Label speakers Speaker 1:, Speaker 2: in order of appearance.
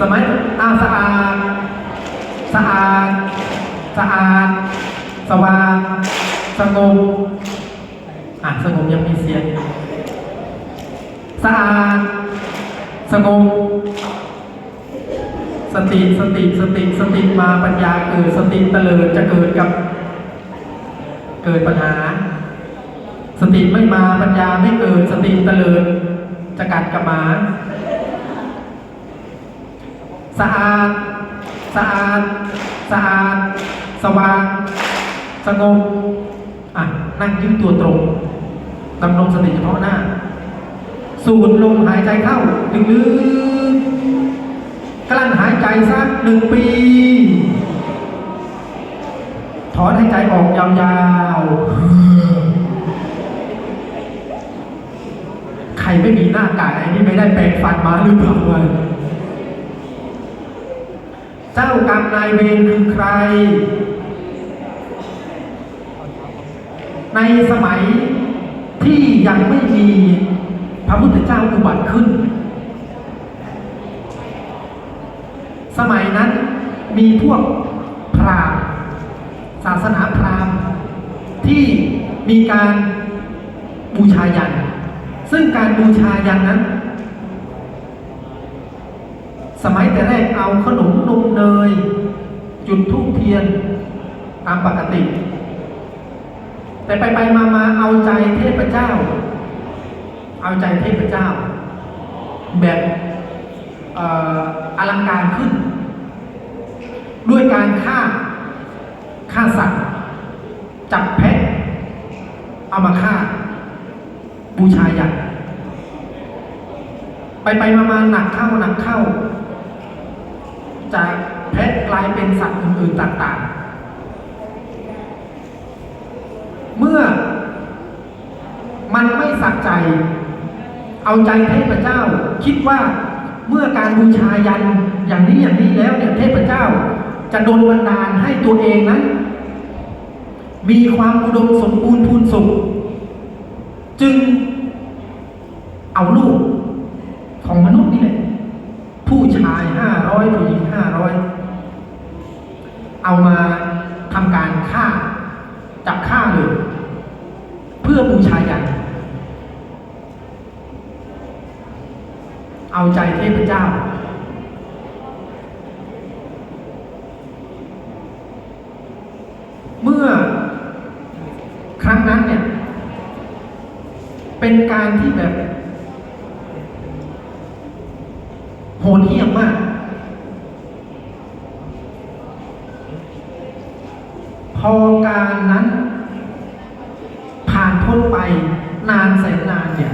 Speaker 1: สมัยอาสะอาดสะอาดสะอาดสว่างสงบอะสงบยังมีเสียงสะอาดสงบสติสติสติสติมาปัญญาเกิดสติเตลิดจะเกิดกับ เกิดปัญหา สติไม่มาปัญญาไม่เกิดสติเตลิดจะกัดกับหมา สะอาด สะอาด สะอาด สว่าง สงบอะนั่งยืดตัวตรงดำรงสติเฉพาะหน้า สูดลมหายใจเข้าลึกๆกลั้นหายใจสักหนึ่งปี ถอนหายใจออกยาวๆ ใครไม่มีหน้ากากไอ้นี่ไม่ได้แปรงฟันมาหรือเปล่า เจ้ากรรมนายเวรคือใคร ในสมัยที่ยังไม่มีพระพุทธเจ้าอุบัติขึ้น สมัยนั้นมีพวกพราหมณ์ศาสนาพราหมณ์ที่มีการบูชายัน ซึ่งการบูชายันนั้น สมัยแต่แรกเอาขนมนมเนย จุดธูปเทียนตามปกติ แต่ไปไปมามาเอาใจเทพเจ้า เอาใจเทพเจ้า แบบเอ่ออลังการขึ้น ด้วยการฆ่าฆ่าสัตว์จับแพะเอามาฆ่า บูชายันไปไปมามาหนักเข้าหนักเข้า จากแพะกลายเป็นสัตว์อื่นๆต่างๆ เมื่อมันไม่สักใจ เอาใจเทพเจ้า คิดว่าเมื่อการบูชายันอย่างนี้อย่างนี้แล้วเนี่ยเทพเจ้า จะโดนบันดาลให้ตัวเองนั้น มีความอุดมสมบูรณ์พูนสุข จึงเอาลูกของมนุษย์นี่แหละ ผู้ชายห้าร้อยผู้หญิงห้าร้อยเอามาทำการฆ่า จับฆ่าเลย เพื่อบูชายันเอาใจเทพเจ้า เมื่อครั้งนั้นเนี่ย เป็นการที่แบบโหดเหี้ยมมาก พอการนั้นผ่านพ้น ไปนานแสนนานเนี่ย